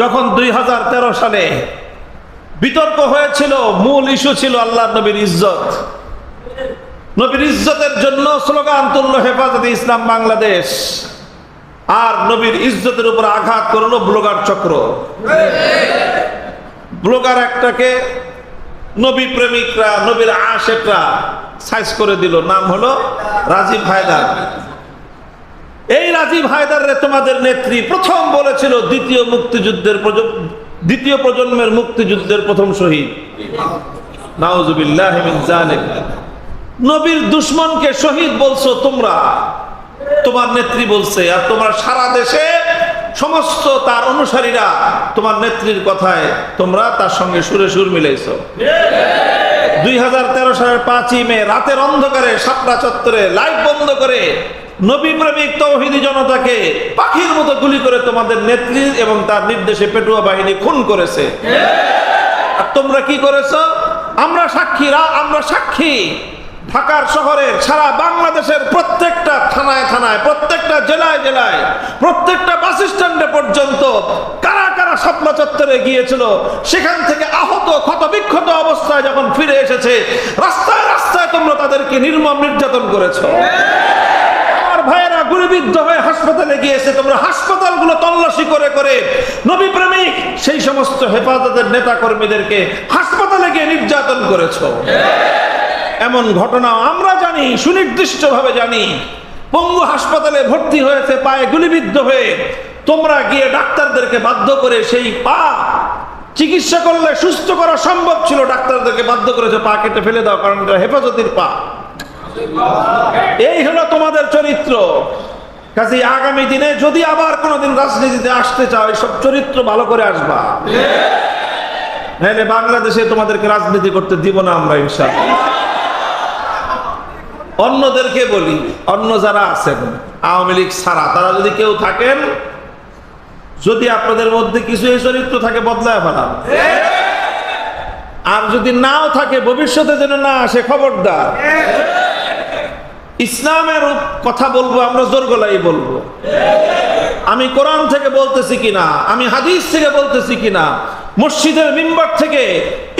যখন দুই হাজার তেরো সালে বিতর্ক হয়েছিল, মূল ইস্যু ছিল আল্লাহ নবীর ইজ্জত। নবীর ইজ্জতের জন্য স্লোগান তুলল হেফাজতে ইসলাম বাংলাদেশ। আর নবীর ইজ্জতের উপর আঘাত করল ব্লগার চক্র। ব্লগার একটাকে নবী প্রেমিকরা, নবীর আশেকরা সাইজ করে দিল, নাম হলো রাজীব হায়দার। এই রাজীব হায়দারে তোমাদের নেত্রী প্রথম বলেছিল দ্বিতীয় মুক্তিযুদ্ধের দ্বিতীয় প্রজন্মের মুক্তিযুদ্ধের প্রথম শহীদ। নবীর দুশ্মনকে শহীদ বলছো তোমরা। তোমার নেত্রী বলছে, আর তোমার সারা দেশে সমস্ত তার অনুসারীরা তোমার নেত্রীর কথায় তোমরা তার সঙ্গে সুরে সুর মিলাইছ। দুই সালের পাঁচই মে রাতের অন্ধকারে সাপড়া চত্বরে লাইট বন্ধ করে নবী প্রেমিক তৌহিদি জনতাকে পাখির মতো গুলি করে তোমাদের নেত্রী এবং তার নির্দেশে পেটুয়া বাহিনী খুন করেছে। আর তোমরা কি করেছ? আমরা সাক্ষীরা আমরা সাক্ষী। ঢাকার শহরের সারা বাংলাদেশের প্রত্যেকটা থানায় থানায়, প্রত্যেকটা জেলায় জেলায়, প্রত্যেকটা বাস স্ট্যান্ডে পর্যন্ত কারা কারা স্বপ্ন চত্বরে গিয়েছিল, সেখান থেকে আহত ক্ষত বিক্ষত অবস্থায় যখন ফিরে এসেছে, রাস্তায় রাস্তায় তোমরা তাদেরকে নির্মম নির্যাতন করেছ। গুলিবিদ্ধ হয়ে হাসপাতালে গিয়েছে, তোমরা তল্লাশি করে করে নবী প্রেমিক, সেই সমস্ত হেফাজতের নেতা কর্মীদেরকে হাসপাতালে গিয়ে নির্যাতন করেছ। এমন ঘটনা আমরা জানি জানি। পঙ্গু হাসপাতালে ভর্তি হয়েছে, পায়ে গুলিবিদ্ধ হয়ে তোমরা গিয়ে ডাক্তারদেরকে বাধ্য করে সেই পা চিকিৎসা করলে সুস্থ করা সম্ভব ছিল, ডাক্তারদেরকে বাধ্য করেছে, পা কেটে ফেলে দাও, কারণ এটা হেফাজতির পা। এই হলো তোমাদের চরিত্র। কাজে আগামী দিনে যদি আবার কোনোদিন রাজনীতিতে আসতে চাও সব চরিত্র ভালো করে আসবা। বাংলাদেশে তোমাদেরকে রাজনীতি করতে দিব না আমরা, ইনশাআল্লাহ। অন্যদেরকে বলি, অন্য যারা আছেন, আওয়ামী লীগ ছাড়া, তারা যদি কেউ থাকেন, যদি আপনাদের মধ্যে কিছু এই চরিত্র থাকে, বদলায় ফেলান। আর যদি নাও থাকে, ভবিষ্যতে যেন না আসে, খবরদার। ইসলামের কথা বলব, আমরা জোর গলাই বলব। আমি কোরআন থেকে বলতেছি কিনা, আমি হাদিস থেকে বলতেছি কিনা, মসজিদের মিম্বার থেকে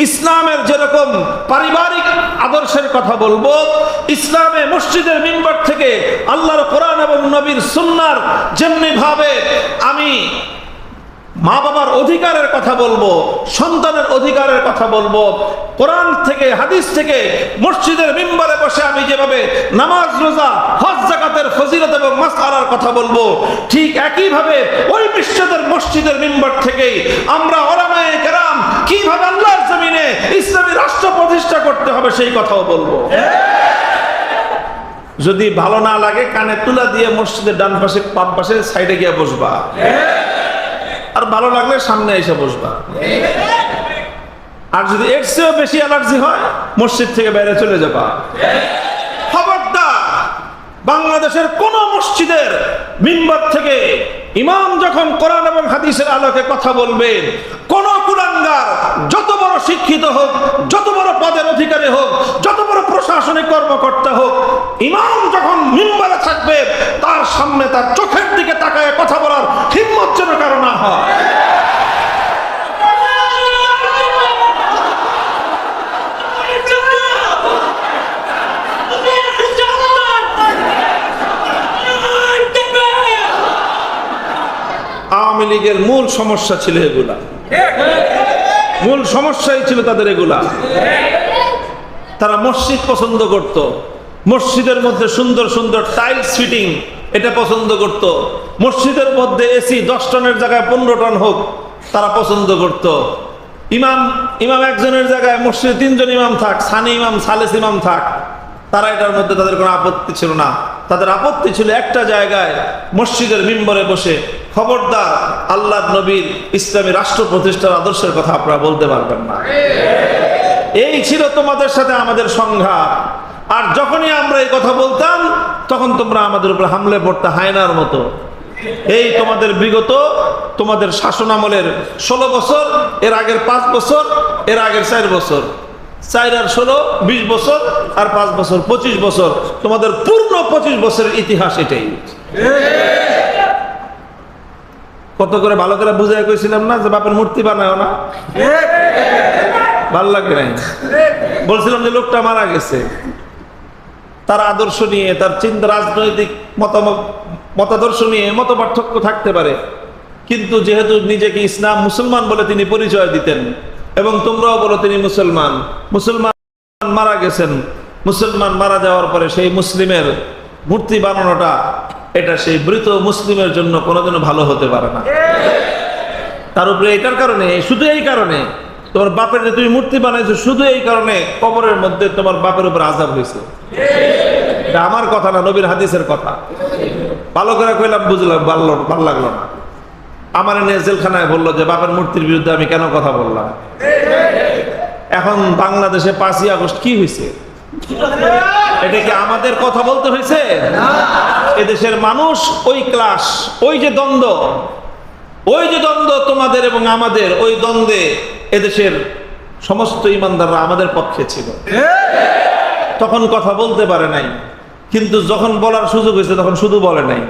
ইসলামের যেরকম পারিবারিক আদর্শের কথা বলব, ইসলামে মসজিদের মিম্বার থেকে আল্লাহর কোরআন এবং নবীর সুন্নার যেমনি ভাবে আমি মা বাবার অধিকারের কথা বলব, সন্তানের অধিকারের কথা বলব। কোরআন থেকে, হাদিস থেকে মসজিদের মিম্বারে বসে আমি যেভাবে নামাজ, রোজা, হজ জাকাতের ফজিলত এবং মাসআলার কথা বলব, ঠিক একইভাবে ওই বিশ্বদের মসজিদের মিম্বার থেকেই আমরা ওলামায়ে কেরাম কীভাবে আল্লাহর জমিনে ইসলামী রাষ্ট্র প্রতিষ্ঠা করতে হবে সেই কথাও বলব। যদি ভালো না লাগে, কানে তুলা দিয়ে মসজিদের ডান পাশে বাম পাশে সাইডে গিয়ে বসবা। আর ভালো লাগলে সামনে এসে বসবা। আর যদি এর চেয়েও বেশি অ্যালার্জি হয়, মসজিদ থেকে বাইরে চলে যাবা। বাংলাদেশের কোন মসজিদের মিম্বার থেকে ইমাম যখন কোরআন এবং হাদিসের আলোকে কথা বলবেন কোন বড় শিক্ষিত হোক, যত বড় পদের অধিকারী হোক, যত বড় প্রশাসনিক কর্মকর্তা হোক, ইমাম যখন মিম্বারে থাকবে, তার সামনে তার চোখের দিকে তাকায় কথা বলার হিম্মত যেন কারও না হয়। আওয়ামী লীগের মূল সমস্যা ছিল এগুলা। মূল সমস্যাই ছিল তাদের এগুলা। তারা মসজিদ পছন্দ করত। মসজিদের মধ্যে সুন্দর সুন্দর টাইলস ফিটিং এটা পছন্দ করত। মসজিদের মধ্যে এসি দশ টনের জায়গায় পনেরো টন হোক, তারা পছন্দ করত। ইমাম ইমাম একজনের জায়গায় মসজিদে তিনজন ইমাম থাক, সানি ইমাম, সালেস ইমাম থাক, তারা এটার মধ্যে তাদের কোনো আপত্তি ছিল না। তাদের আপত্তি ছিল একটা জায়গায় মসজিদের মিম্বরে বসে খবরদার আল্লাহ নবীর ইসলামী রাষ্ট্র প্রতিষ্ঠার আদর্শের কথা আপনারা বলতে পারবেন না। এই ছিল তোমাদের সাথে আমাদের সংঘাত। আর যখনই আমরা এই কথা বলতাম, তখন তোমরা আমাদের উপর হামলে পড়তে হায়নার মতো। এই তোমাদের বিগত, তোমাদের শাসন আমলের ষোলো বছর, এর আগের পাঁচ বছর, এর আগের চার বছর। চার আর ষোলো, বিশ বছর, আর পাঁচ বছর, পঁচিশ বছর। তোমাদের পূর্ণ পঁচিশ বছরের ইতিহাস এটাই। কত করে ভালো করে বুঝাই কইছিলাম না যে বাপের মূর্তি বানায় না? ভালো লাগে নাই। বলছিলাম যে লোকটা মারা গেছে। তার আদর্শ নিয়ে, তার চিন্তা রাজনৈতিক মতামত, মতাদর্শ নিয়ে মত পার্থক্য থাকতে পারে। কিন্তু যেহেতু নিজেকে ইসলাম মুসলমান বলে তিনি পরিচয় দিতেন এবং তোমরাও বলো তিনি মুসলমান মুসলমান মারা গেছেন। মুসলমান মারা যাওয়ার পরে সেই মুসলিমের মূর্তি বানানোটা এটা সেই মৃত মুসলিমের জন্য কোনোদিনও ভালো হতে পারে না। তার উপরে এটার কারণে, শুধু এই কারণে, তোমার বাপের যে তুমি মূর্তি বানাইছো, শুধু এই কারণে কবরের মধ্যে তোমার বাপের উপর আজাব হয়েছে। এটা আমার কথা না, নবীর হাদিসের কথা। ভালো করে কইলাম, বুঝলাম, ভালো ভালো লাগল না। আমার এনে জেলখানায় বলল যে, বাপের মূর্তির বিরুদ্ধে আমি কেন কথা বললাম? এখন বাংলাদেশে পাঁচই আগস্ট কি হয়েছে? এটা কি আমাদের কথা বলতে হয়েছে? এদেশের মানুষ, ওই ক্লাস ওই যে দ্বন্দ্ব, ওই যে দ্বন্দ্ব তোমাদের এবং আমাদের, ওই দ্বন্দ্বে এদেশের সমস্ত ইমানদাররা আমাদের পক্ষে ছিল। তখন কথা বলতে পারে নাই, কিন্তু যখন বলার সুযোগ হয়েছে তখন শুধু বলে নাই।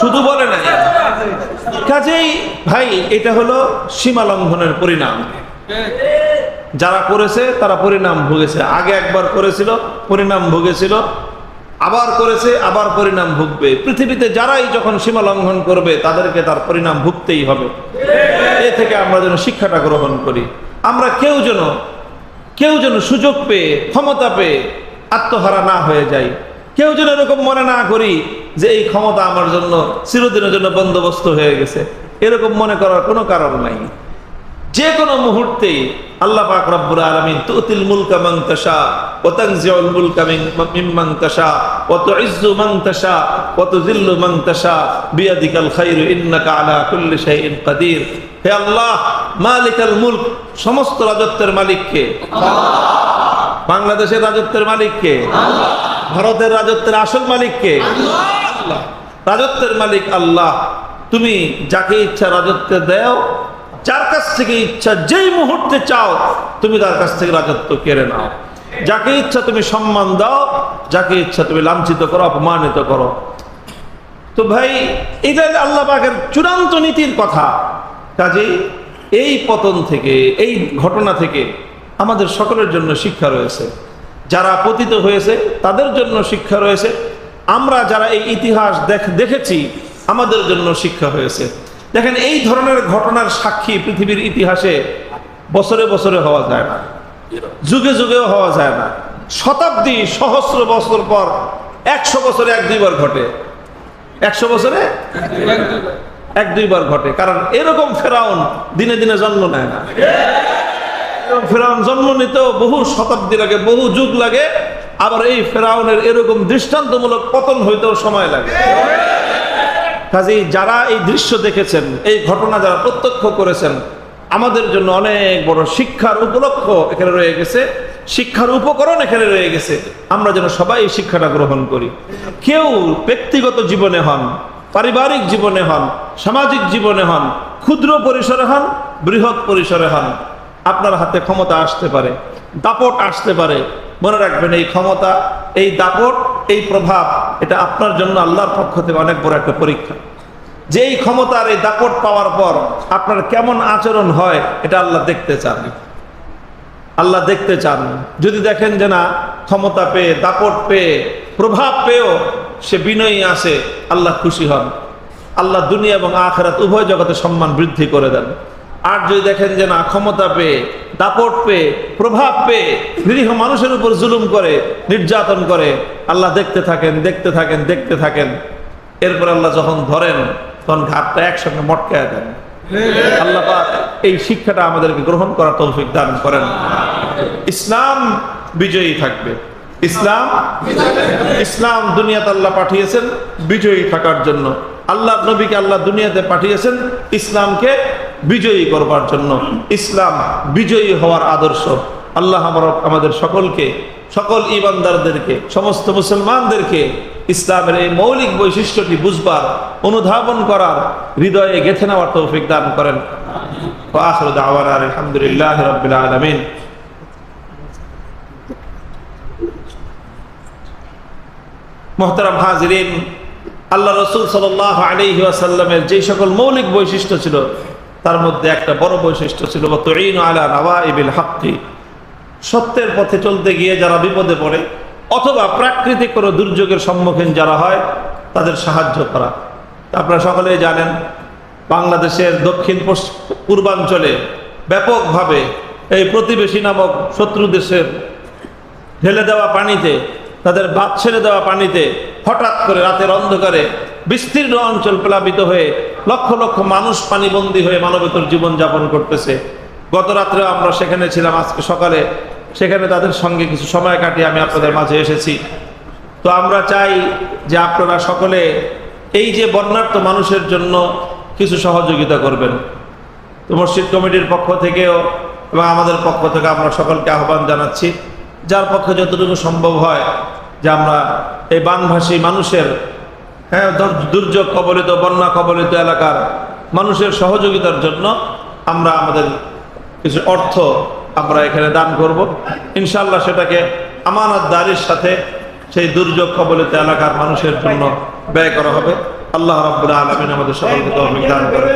শুধু বলে নাই। কাজেই ভাই, এটা হলো সীমা লঙ্ঘনের পরিণাম। যারা করেছে, তারা পরিণাম ভুগেছে। আগে একবার করেছিল, পরিণাম ভুগেছিল, আবার করেছে, আবার পরিণাম ভুগবে। পৃথিবীতে যারাই যখন সীমা লঙ্ঘন করবে, তাদেরকে তার পরিণাম ভুগতেই হবে। এ থেকে আমরা যেন শিক্ষাটা গ্রহণ করি। আমরা কেউ যেন কেউ যেন সুযোগ পেয়ে, ক্ষমতা পেয়ে, আত্মহারা না হয়ে যায় কেউ যেন এরকম মনে না করি যে এই ক্ষমতা আমার জন্য, চিরদিনের জন্য বন্দোবস্ত হয়ে গেছে। এরকম মনে করার কোনো কারণ নাই। যে কোনো মুহূর্তে আল্লাহ পাক রব্বুল আলামিন, তুতিল মুলকা মান তাশা, ওয়া তানজিউল মুলকা মিন- মিম্মান তাশা, ওয়া তুইজ্জু মান তাশা, ওয়া তুযিল্লু মান তাশা, বিয়াদিকাল খায়রু ইন্নাকা আলা কুল্লি শাইইন কাদির। হে আল্লাহ, মালিকাল মুলক, সমস্ত রাজত্বের মালিক কে বাংলাদেশের রাজত্বের মালিক কে ভারতের রাজত্বের আসল মালিক কে আল্লাহ রাজত্বের মালিক আল্লাহ। তুমি যাকে ইচ্ছা রাজত্ব দেও যার কাছ থেকে ইচ্ছা যেই মুহূর্তে চাও, তুমি তার কাছ থেকে রাজত্ব কেড়ে নাও। যাকে ইচ্ছা তুমি সম্মান দাও, যাকে ইচ্ছা তুমি লাঞ্ছিত করো, অপমানিত করো। তো ভাই, এটা আল্লাহ পাকের চূড়ান্ত নীতির কথা। কাজেই এই পতন থেকে, এই ঘটনা থেকে আমাদের সকলের জন্য শিক্ষা রয়েছে। যারা পতিত হয়েছে, তাদের জন্য শিক্ষা রয়েছে। আমরা যারা এই ইতিহাস দেখ- দেখেছি, আমাদের জন্য শিক্ষা হয়েছে। দেখেন, এই ধরনের ঘটনার সাক্ষী পৃথিবীর ইতিহাসে বছরে বছরে হওয়া যায় না। যুগে যুগেও হওয়া যায় না। শতাব্দী, সহস্র বছর পর একশো বছরে এক দুইবার ঘটে। একশো বছরে এক দুইবার ঘটে। কারণ এরকম ফেরাউন দিনে দিনে জন্ম নেয় না। ফেরাউন জন্ম নিতেও বহু শতাব্দী লাগে, বহু যুগ লাগে। আবার এই ফেরাউনের এরকম দৃষ্টান্তমূলক পতন হইতেও সময় লাগে। কাজেই যারা এই দৃশ্য দেখেছেন, এই ঘটনা যারা প্রত্যক্ষ করেছেন, আমাদের জন্য অনেক বড় শিক্ষার উপলক্ষ এখানে রয়ে গেছে। শিক্ষার উপকরণ এখানে রয়ে গেছে। আমরা যেন সবাই এই শিক্ষাটা গ্রহণ করি। কেউ ব্যক্তিগত জীবনে হন, পারিবারিক জীবনে হন, সামাজিক জীবনে হন, ক্ষুদ্র পরিসরে হন, বৃহৎ পরিসরে হন, আপনার হাতে ক্ষমতা আসতে পারে, দাপট আসতে পারে। মনে রাখবেন এই ক্ষমতা, এই দাপট এই প্রভাব, এটা আপনার জন্য আল্লাহর পক্ষ থেকে অনেক বড় একটা পরীক্ষা। যেই ক্ষমতার এই দাপট পাওয়ার পর আপনার কেমন আচরণ হয়, এটা আল্লাহ দেখতে চান। আল্লাহ দেখতে চান। যদি দেখেন যে না, ক্ষমতা পেয়ে, দাপট পেয়ে, প্রভাব পেয়েও সে বিনয়ী আসে, আল্লাহ খুশি হন। আল্লাহ দুনিয়া এবং আখেরাত উভয় জগতে সম্মান বৃদ্ধি করে দেন। আর যদি দেখেন যে না, ক্ষমতা পেয়ে, দাপট পেয়ে, প্রভাব পেয়ে, নিরীহ মানুষের উপর জুলুম করে, নির্যাতন করে, আল্লাহ দেখতে থাকেন দেখতে থাকেন দেখতে থাকেন। এরপর আল্লাহ যখন ধরেন, তখন ঘাটটা একসঙ্গে মটকায় দেন। আল্লাহ এই শিক্ষাটা আমাদেরকে গ্রহণ করার তৌফিক দান করেন। ইসলাম বিজয়ী থাকবে। ইসলাম ইসলাম দুনিয়াতে আল্লাহ পাঠিয়েছেন, বিজয়ী থাকার জন্য। আল্লাহ নবীকে আল্লাহ দুনিয়াতে পাঠিয়েছেন, ইসলামকে বিজয়ী করবার জন্য। ইসলাম বিজয়ী হওয়ার আদর্শ। আল্লাহ আমাদের সকলকে, সকল ইমানদারদেরকে সমস্ত মুসলমানদেরকে ইসলামের এই মৌলিক বৈশিষ্ট্যটি বুঝবার, অনুধাবন করার হৃদয়ে গেথে নেওয়ার তৌফিক দান করেন। আলহামদুলিল্লাহ রবিল আলমিন। মোহতারাম হাজরিন, আল্লাহ রসুল সাল আলী আসাল্লামের যে সকল মৌলিক বৈশিষ্ট্য ছিল তার মধ্যে একটা বড় বৈশিষ্ট্য ছিল আলা নওয়া ইবিল হাক্কি। সত্যের পথে চলতে গিয়ে যারা বিপদে পড়ে, অথবা প্রাকৃতিক কোনো দুর্যোগের সম্মুখীন যারা হয়, তাদের সাহায্য করা। আপনারা সকলেই জানেন, বাংলাদেশের দক্ষিণ পূর্বাঞ্চলে ব্যাপকভাবে এই প্রতিবেশী নামক শত্রু দেশের ঢেলে দেওয়া পানিতে, তাদের বাদ ছেড়ে দেওয়া পানিতে হঠাৎ করে রাতের অন্ধকারে বিস্তীর্ণ অঞ্চল প্লাবিত হয়ে লক্ষ লক্ষ মানুষ পানিবন্দী হয়ে মানবেতর জীবন যাপন করতেছে। গত রাত্রে আমরা সেখানে ছিলাম, আজকে সকালে। সেখানে তাদের সঙ্গে কিছু সময় কাটিয়ে আমি আপনাদের মাঝে এসেছি। তো আমরা চাই যে আপনারা সকলে এই যে বন্যার্থ মানুষের জন্য কিছু সহযোগিতা করবেন। তো মসজিদ কমিটির পক্ষ থেকেও এবং আমাদের পক্ষ থেকে আমরা সকলকে আহ্বান জানাচ্ছি, যার পক্ষে যতটুকু সম্ভব হয় যে আমরা এই বানভাসী মানুষের হ্যাঁ দুর্যোগ কবলিত, বন্যা কবলিত এলাকার মানুষের সহযোগিতার জন্য আমরা আমাদের কিছু অর্থ আমরা এখানে দান করব। ইনশাল্লাহ সেটাকে আমানতদারির সাথে সেই দুর্যোগ কবলিত এলাকার মানুষের জন্য ব্যয় করা হবে। আল্লাহ রাব্বুল আলমিন আমাদের সকলকে দান করে